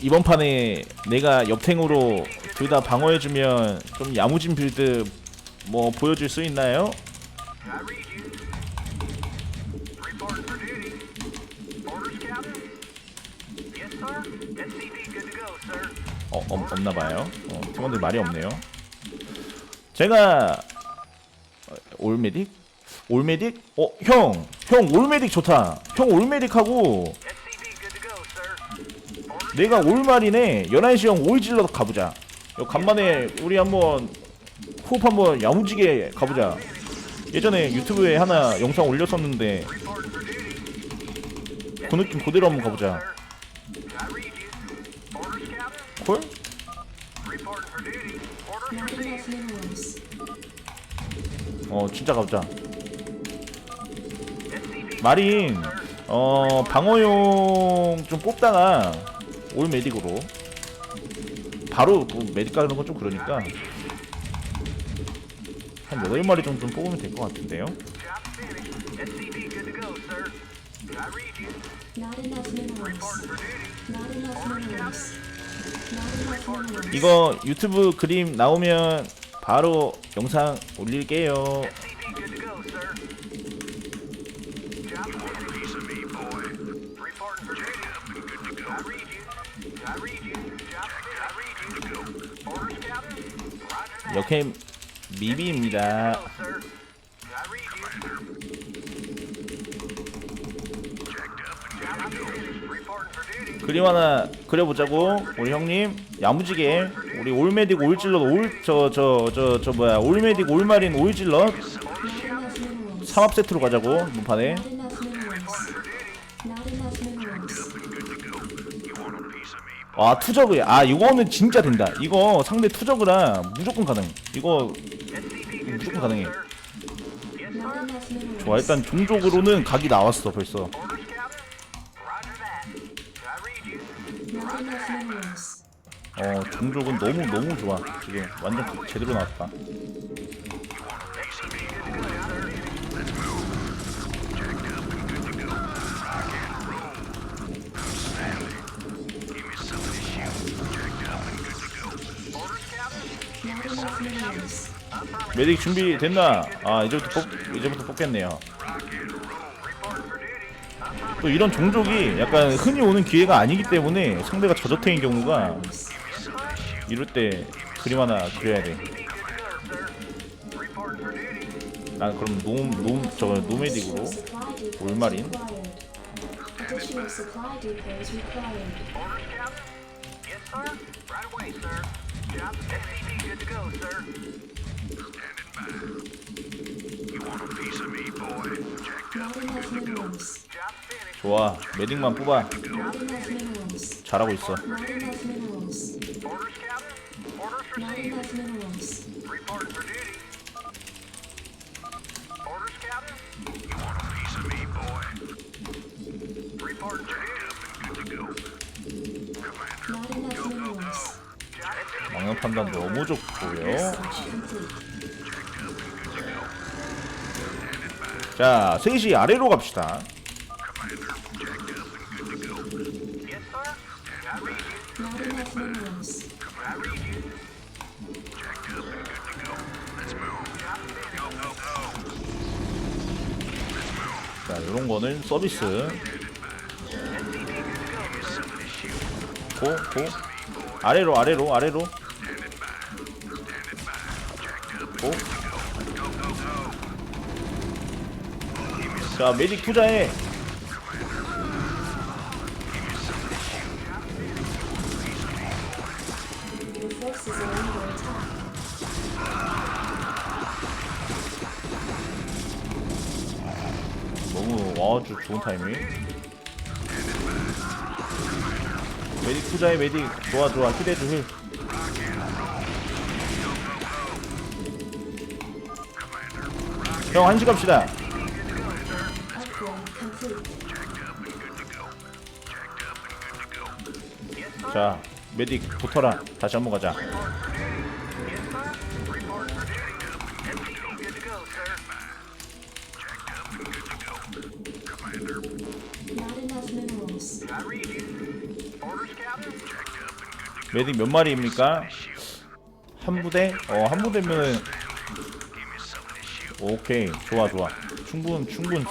이번 판에 내가 옆탱으로 둘 다 방어해주면 좀 야무진 빌드 뭐 보여줄 수 있나요? 어, 없, 없나봐요. 어, 팀원들 말이 없네요. 제가 어, 올메딕? 올메딕? 어, 형, 형 올메딕 좋다. 형 올메딕하고 내가 올 말이네. 11시형 올질러 가보자. 요 간만에 우리 한번 호흡 한번 야무지게 가보자. 예전에 유튜브에 하나 영상 올렸었는데. 그 느낌 그대로 한번 가보자. 콜? 어 진짜 가보자. 마린 어 방어용 좀 뽑다가 올 메딕으로 바로 뭐 메딕 가는 건 좀 그러니까 한 8마리 정도 좀 뽑으면 될 것 같은데요. 이거 유튜브 그림 나오면 바로 영상 올릴게요 역캠 미비입니다. 그림 하나 그려보자고 우리 형님 야무지게 우리 올메딕 올질럿 올저 저 저 저 뭐야 올메딕 올마린 올질럿. 삼합 세트로 가자고 이번 판에 아 투저그 아 이거는 진짜 된다 이거 상대 투저그라 무조건 가능 이거 무조건 가능해. 좋아 일단 종족으로는 각이 나왔어 벌써. 어 종족은 너무 너무 좋아 지금 완전 그- 제대로 나왔다 메딕 준비 됐나 아 이제부터 뽑 이제부터 뽑겠네요 또 이런 종족이 약간 흔히 오는 기회가 아니기 때문에 상대가 저저탱인 경우가 이럴 때 그림 하나 그려야 돼. 난 그럼 놈놈저 노메딕으로 올마린. 좋아 메딕만 뽑아. 잘하고 있어. 방어 판단 너무 좋고요. 자 셋이 아래로 갑시다. 자 이런 거는 서비스. 고 고. 아래로 아래로 아래로. 고. 자 매직 투자해. 너무 아주 좋은 타이밍. 메딕 투자해 메딕 좋아 좋아 힐해줘 힐. 형 한시 갑시다. 자 메딕 붙어라 다시 한번 가자. 메딕 몇 마리입니까? 한 부대? 어, 한 부대면은 오케이, 좋아, 좋아. 충분, 충분.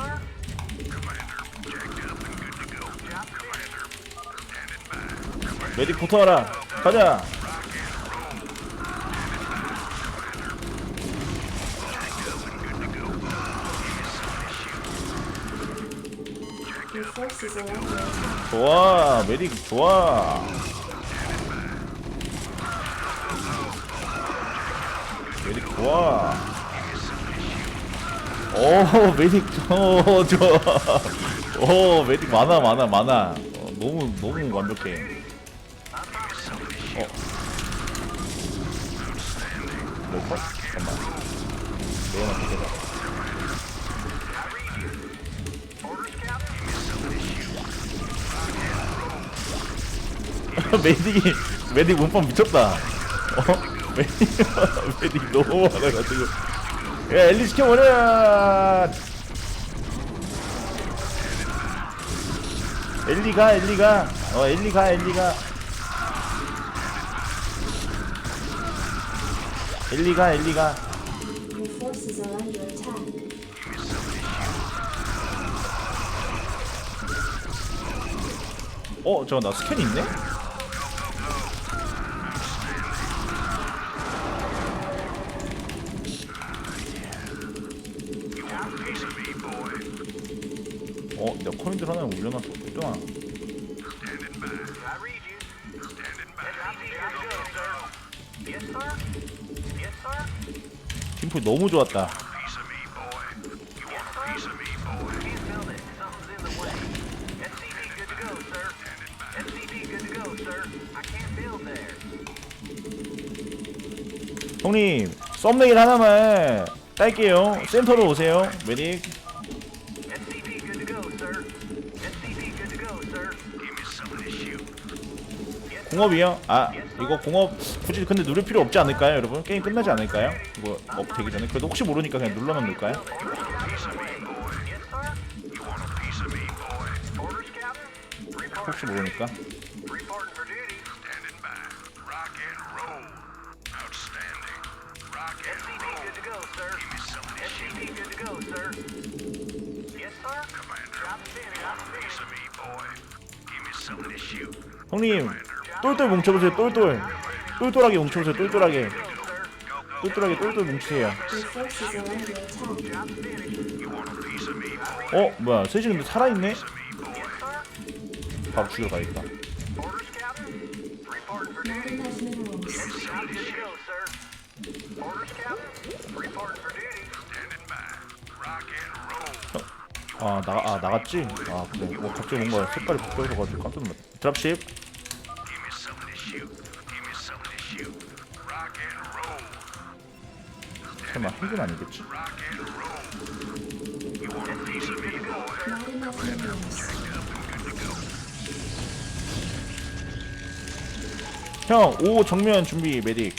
Sir. 메딕 붙어라. 가자. 좋아, 메딕 좋아. 메딕 좋아. 오, 메딕 저 좋아. 오, 메딕 많아, 많아, 많아. 어, 너무 너무 완벽해. 어. 럴커? 잠깐만. 레오나 보자. 메딕이 메딕 몸빵 미쳤다. 어? 메딕 메딕 너무 많아가지고. 야 엘리 시켜버려. 엘리가 엘리가 어 엘리가 엘리가 엘리가 엘리가. 어 잠깐 나 스캔 있네? Go, sir. I can't build there. 형님, 썸네일 하나만 딸게요. 센터로 오세요. 메딕. 공업이요? 아, 이거 공업 굳이 근데 누를 필요 없지 않을까요, 여러분? 게임 끝나지 않을까요? 이거 업 되기 전에. 그래도 혹시 모르니까 그냥 눌러만 놓을까요? 혹시 모르니까. 형님, 똘똘 뭉쳐보세요. 똘똘. 똘똘하게 뭉쳐보세요. 똘똘하게. 똘똘하게 똘똘 뭉치세요. 어, 뭐야? 셋이 근데 살아있네? 바로 죽여 가야겠다. 아, 나가, 아, 나갔지? 아, 그래. 뭐, 갑자기 뭔가 색깔이 바뀌어서가지고 깜짝 놀랐다. 드랍십. Give me some. Rock and roll. 설마 핵은 아니겠지? Rock and roll. You want a piece of me, boy? Not enough minerals. 형, 오 정면 준비 메딕.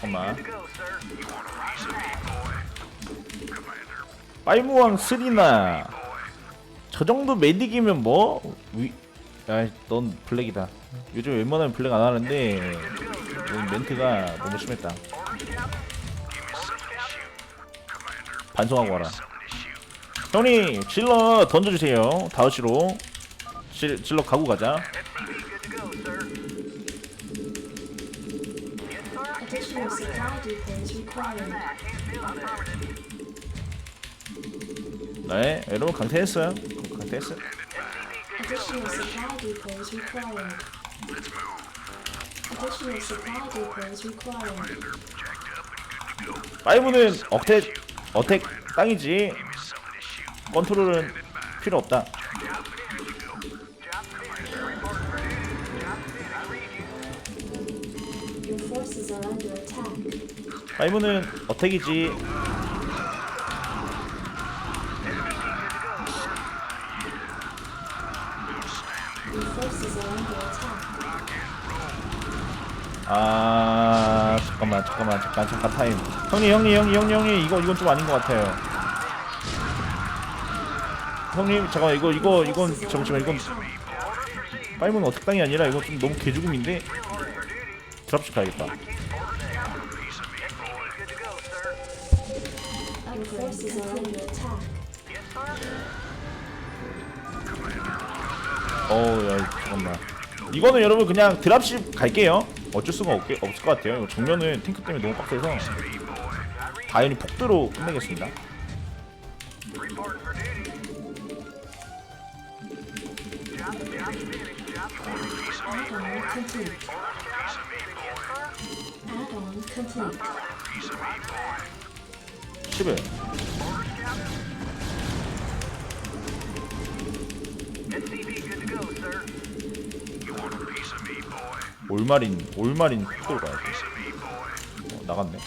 잠깐만. Commander. 빨무왕 스리나. 저 정도 메딕이면 뭐? 위... 아, 넌 블랙이다. 요즘 웬만하면 블랙 안 하는데 오늘 멘트가 너무 심했다. 반성하고 와라. 형님, 질러 던져주세요. 다우시로. 질, 질러 가고 가자. 네, 여러분 강퇴했어요. 강퇴했어요. Additional supply depots required. Additional supply depots required. 파이브는 어택, 어택 땅이지. 컨트롤은 필요 없다. Your forces are under attack. 파이브는 어택이지. Your forces are under attack. 아, 잠깐만 잠깐만 잠깐 잠깐 타임. 형님 형님 형님 형님 형님 이거 이건 좀 아닌 것 같아요. 형님 잠깐만 이거 이거 이건 잠시만 이건 빨면 어택당이 아니라 이건 좀 너무 개죽음인데? 드랍십 가야겠다. 어우 야 잠깐만. 이거는 여러분 그냥 드랍십 갈게요 어쩔 수가 없게, 없을 것 같아요 이거 정면은 탱크 때문에 너무 빡세서 다연히 폭드로 끝내겠습니다. 10을 SCV good to go, sir. 올마린 올마린 폭드로 가야 돼. 어, 나갔네